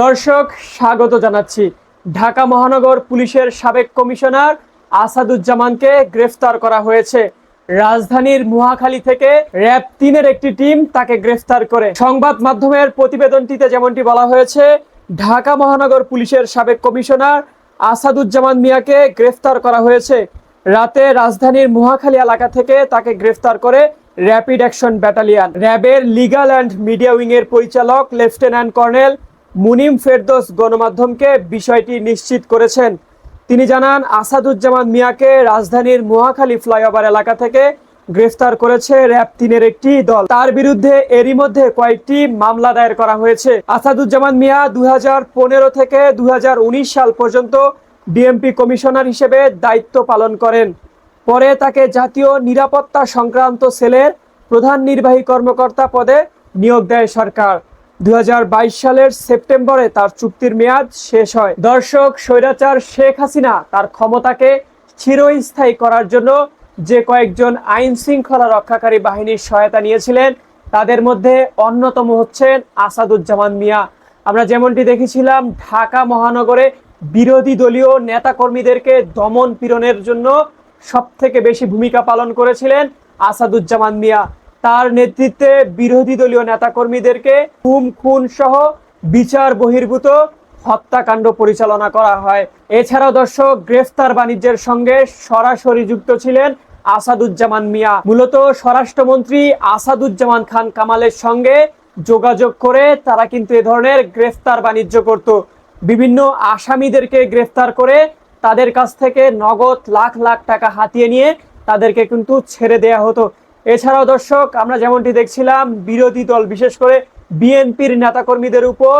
দর্শক, স্বাগত জানাচ্ছি। ঢাকা মহানগর পুলিশের সাবেক কমিশনার আসাদুজ্জামানকে গ্রেফতার করা হয়েছে। রাজধানীর মহাখালী থেকে র্যাব তিনের একটি টিম তাকে গ্রেফতার করে। সংবাদ মাধ্যমের প্রতিবেদনটিতে যেমনটি বলা হয়েছে, ঢাকা মহানগর পুলিশের সাবেক কমিশনার আসাদুজ্জামান মিয়াকে গ্রেফতার করা হয়েছে। রাতে রাজধানীর মহাখালী এলাকা থেকে তাকে গ্রেফতার করে র্যাপিড অ্যাকশন ব্যাটালিয়ান। র্যাবের লিগাল অ্যান্ড মিডিয়া উইং এর পরিচালক লেফটেন্যান্ট কর্নেল মুনিম ফেরদোস গণমাধ্যমকে বিষয়টি নিশ্চিত করেছেন। তিনি জানান, আসাদুজ্জামান মিয়াকে রাজধানীর মহাখালী ফ্লাইওভার এলাকা থেকে গ্রেফতার করেছে র্যাব তিনের একটি দল। তার বিরুদ্ধে এরই মধ্যে কয়েকটি মামলা দায়ের করা হয়েছে। আসাদুজ্জামান মিয়া দুই হাজার পনেরো থেকে দু হাজার উনিশ সাল পর্যন্ত ডিএমপি কমিশনার হিসেবে দায়িত্ব পালন করেন। পরে তাকে জাতীয় নিরাপত্তা সংক্রান্ত সেলের প্রধান নির্বাহী কর্মকর্তা পদে নিয়োগ দেয় সরকার। দুই হাজার বাইশ সালের সেপ্টেম্বরে তার চুক্তির মেয়াদ শেষ হয়। দর্শক, স্বৈরাচার শেখ হাসিনা তার ক্ষমতাকে চিরস্থায়ী করার জন্য যে কয়েকজন আইন শৃঙ্খলা রক্ষাকারী বাহিনীর সহায়তা নিয়েছিলেন, তাদের মধ্যে অন্যতম হচ্ছেন আসাদুজ্জামান মিয়া। আমরা যেমনটি দেখেছিলাম, ঢাকা মহানগরে বিরোধী দলীয় নেতাকর্মীদেরকে দমন পীড়নের জন্য সব থেকে বেশি ভূমিকা পালন করেছিলেন আসাদুজ্জামান মিয়া। তার নেতৃত্বে বিরোধী দলীয় নেতাকর্মীদেরকে খুম খুন সহ বিচার বহির্ভূত হত্যাকাণ্ড পরিচালনা করা হয়। এছাড়াও দর্শক, গ্রেফতার বাণিজ্যের সঙ্গে সরাসরি যুক্ত ছিলেন আসাদুজ্জামান মিয়া। মূলত স্বরাষ্ট্রমন্ত্রী আসাদুজ্জামান খান কামালের সঙ্গে যোগাযোগ করে তারা কিন্তু এ ধরনের গ্রেফতার বাণিজ্য করত। বিভিন্ন আসামিদেরকে গ্রেফতার করে তাদের কাছ থেকে নগদ লাখ লাখ টাকা হাতিয়ে নিয়ে তাদেরকে কিন্তু ছেড়ে দেয়া হতো। এছাড়াও দর্শক, আমরা যেমনটি দেখছিলাম, বিরোধী দল, বিশেষ করে বিএনপির নেতাকর্মীদের উপর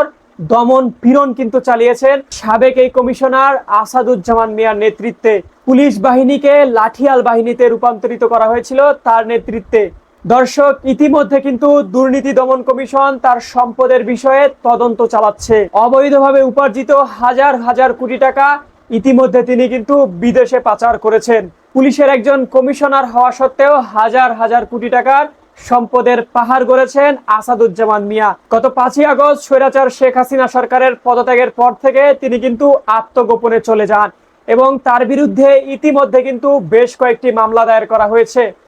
দমন পীড়ন কিন্তু চালিয়েছেন। সাবেক এই কমিশনার আসাদুজ্জামান মিয়ার নেতৃত্বে পুলিশ বাহিনীকে লাঠিয়াল বাহিনীতে রূপান্তরিত করা হয়েছিল তার নেতৃত্বে। দর্শক, ইতিমধ্যে কিন্তু দুর্নীতি দমন কমিশন তার সম্পদের বিষয়ে তদন্ত চালাচ্ছে। অবৈধভাবে উপার্জিত হাজার হাজার কোটি টাকা ইতিমধ্যে তিনি কিন্তু বিদেশে পাচার করেছেন। পুলিশের একজন কমিশনার হওয়া সত্ত্বেও হাজার হাজার কোটি টাকার সম্পদের পাহাড় গড়েছেন আসাদুজ্জামান মিয়া। গত পাঁচই আগস্ট স্বৈরাচার শেখ হাসিনা সরকারের পদত্যাগের পর থেকে তিনি কিন্তু আত্মগোপনে চলে যান এবং তার বিরুদ্ধে ইতিমধ্যে কিন্তু বেশ কয়েকটি মামলা দায়ের করা হয়েছে।